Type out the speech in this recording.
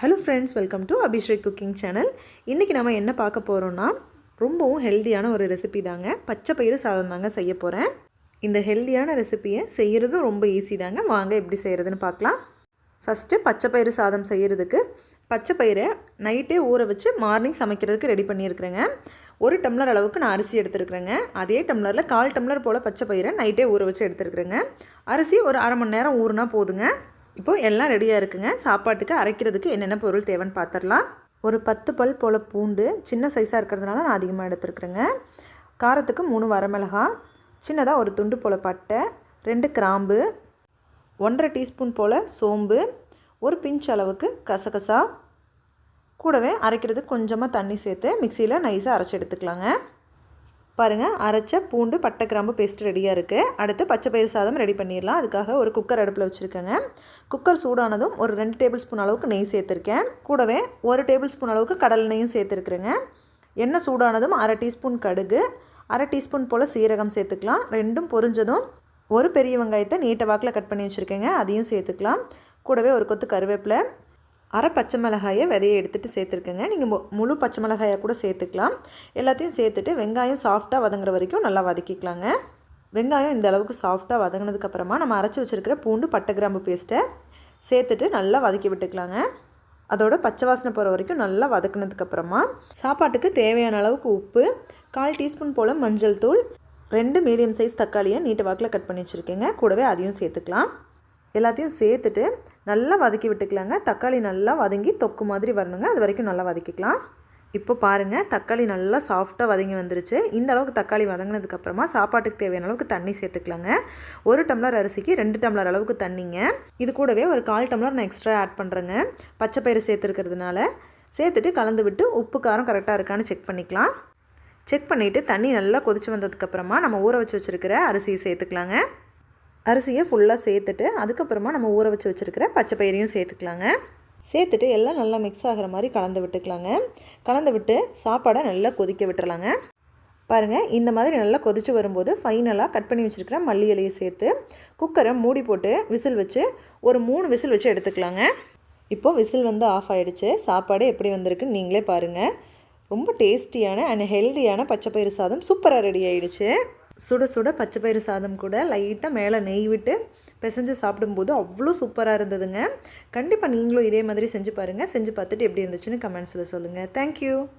Hello friends welcome to Abhishek cooking channel இன்றைக்கி நம்ம என்ன பார்க்க போகிறோன்னா ரொம்பவும் ஹெல்த்தியான ஒரு ரெசிபி தாங்க. பச்சை பயிறு சாதம் தாங்க செய்ய போகிறேன் இந்த ஹெல்த்தியான ரெசிபியை செய்கிறதும் ரொம்ப ஈஸி தாங்க. வாங்க எப்படி செய்கிறதுன்னு பார்க்கலாம். ஃபஸ்ட்டு பச்சை பயிறு சாதம் செய்கிறதுக்கு பச்சை பயிரை நைட்டே ஊற வச்சு மார்னிங் சமைக்கிறதுக்கு ரெடி பண்ணியிருக்கிறேங்க. ஒரு டம்ளர் அளவுக்கு நான் அரிசி எடுத்துருக்குறேங்க. அதே டம்ளரில் கால் டம்ளர் போல் பச்சை பயிரை நைட்டே ஊற வச்சு எடுத்துருக்குறேங்க. அரிசி ஒரு அரை மணி நேரம் ஊறுனா போதுங்க. இப்போது எல்லாம் ரெடியாக இருக்குங்க. சாப்பாட்டுக்கு அரைக்கிறதுக்கு என்னென்ன பொருள் தேவைன்னு பார்த்துடலாம் ஒரு பத்து பல் போல் பூண்டு சின்ன சைஸாக இருக்கிறதுனால நான் அதிகமாக எடுத்துருக்குறேங்க. காரத்துக்கு மூணு வரமிளகா சின்னதாக ஒரு துண்டு போல் பட்டை ரெண்டு கிராம்பு ஒன்றரை டீஸ்பூன் போல் சோம்பு ஒரு பிஞ்ச் அளவுக்கு கசகசா. கூடவே அரைக்கிறதுக்கு கொஞ்சமாக தண்ணி சேர்த்து மிக்சியில் நைஸாக அரைச்சி எடுத்துக்கலாங்க. பாருங்கள் அரைச்ச பூண்டு பட்டை கிராம்பு பேஸ்ட் ரெடியாக இருக்குது அடுத்து பச்சை பயிர் சாதம் ரெடி பண்ணிடலாம். அதுக்காக ஒரு குக்கர் அடுப்பில் வச்சுருக்கேங்க. குக்கர் சூடானதும் ஒரு ரெண்டு டேபிள் ஸ்பூன் அளவுக்கு நெய் சேர்த்துருக்கேன். கூடவே ஒரு டேபிள் ஸ்பூன் அளவுக்கு கடல் நெய்யும் சேர்த்துருக்குறேங்க. எண்ணெய் சூடானதும் அரை டீஸ்பூன் கடுகு அரை டீஸ்பூன் போல் சீரகம் சேர்த்துக்கலாம். ரெண்டும் பொரிஞ்சதும் ஒரு பெரிய வெங்காயத்தை நீட்டை வாக்கில் கட் பண்ணி வச்சுருக்கேங்க. அதையும் சேர்த்துக்கலாம். கூடவே ஒரு கொத்து கருவேப்பிலை அரை பச்சை மிளகாயை விதையை எடுத்துகிட்டு சேர்த்துருக்கேங்க. நீங்கள் முழு பச்சை மிளகாயை கூட சேர்த்துக்கலாம். எல்லாத்தையும் சேர்த்துட்டு வெங்காயம் சாஃப்டாக வதங்குற வரைக்கும் நல்லா வதக்கிக்கலாங்க. வெங்காயம் இந்த அளவுக்கு சாஃப்டாக வதங்கினதுக்கப்புறமா நம்ம அரைச்சி வச்சுருக்கிற பூண்டு பட்டை கிராம்பு பேஸ்ட்டை சேர்த்துட்டு நல்லா வதக்கி விட்டுக்கலாங்க. அதோட பச்சை வாசனை போகிற வரைக்கும் நல்லா வதக்குனதுக்கப்புறமா சாப்பாட்டுக்கு தேவையான அளவுக்கு உப்பு கால் டீஸ்பூன் போல் மஞ்சள் தூள் ரெண்டு மீடியம் சைஸ் தக்காளியை நீட்டு வாக்கில் கட் பண்ணி வச்சுருக்கேங்க. கூடவே அதையும் சேர்த்துக்கலாம். எல்லாத்தையும் சேர்த்துட்டு நல்லா வதக்கி விட்டுக்கலாங்க. தக்காளி நல்லா வதங்கி தொக்கு மாதிரி வரணுங்க. அது வரைக்கும் நல்லா வதக்கிக்கலாம். இப்போ பாருங்கள் தக்காளி நல்லா சாஃப்டாக வதங்கி வந்துருச்சு. இந்த அளவுக்கு தக்காளி வதங்கினதுக்கப்புறமா சாப்பாட்டுக்கு தேவையான அளவுக்கு தண்ணி சேர்த்துக்கலாங்க. ஒரு டம்ளர் அரிசிக்கு ரெண்டு டம்ளர் அளவுக்கு தண்ணிங்க. இது கூடவே ஒரு கால் டம்ளர் நான் எக்ஸ்ட்ரா ஆட் பண்ணுறேங்க பச்சை பயிறு சேர்த்துருக்கிறதுனால சேர்த்துட்டு கலந்து விட்டு உப்பு காரம் கரெக்டாக இருக்கான்னு செக் பண்ணிக்கலாம். செக் பண்ணிவிட்டு தண்ணி நல்லா கொதிச்சு வந்ததுக்கப்புறமா நம்ம ஊற வச்சு வச்சுருக்கிற அரிசியை சேர்த்துக்கலாங்க. அரிசியை ஃபுல்லாக சேர்த்துட்டு அதுக்கப்புறமா நம்ம ஊற வச்சு வச்சுருக்கிற பச்சை பயிரையும் சேர்த்துக்கலாங்க. சேர்த்துட்டு எல்லாம் நல்லா மிக்ஸ் ஆகிற மாதிரி கலந்து விட்டுக்கலாங்க. கலந்து விட்டு சாப்பாடை நல்லா கொதிக்க விட்டுறலாங்க. பாருங்கள் இந்த மாதிரி நல்லா கொதித்து வரும்போது ஃபைனலாக கட் பண்ணி வச்சுருக்கிற மல்லி இலையை சேர்த்து குக்கரை மூடி போட்டு விசில் வச்சு ஒரு மூணு விசில் வச்சு எடுத்துக்கலாங்க. இப்போது விசில் வந்து ஆஃப் ஆகிடுச்சு சாப்பாடு எப்படி வந்திருக்குன்னு நீங்களே பாருங்கள் ரொம்ப டேஸ்டியான அண்ட் ஹெல்த்தியான பச்சை பயிறு சாதம் சூப்பராக ரெடி ஆகிடுச்சு சுட சுட பச்சை பயிறு சாதம் கூட லைட்டாக மேலே நெய் விட்டு பிசைஞ்சு சாப்பிடும்போது அவ்வளோ சூப்பராக இருந்ததுங்க. கண்டிப்பாக நீங்களும் இதே மாதிரி செஞ்சு பாருங்கள் செஞ்சு பார்த்துட்டு எப்படி இருந்துச்சுன்னு கமெண்ட்ஸில் சொல்லுங்கள் தேங்க்யூ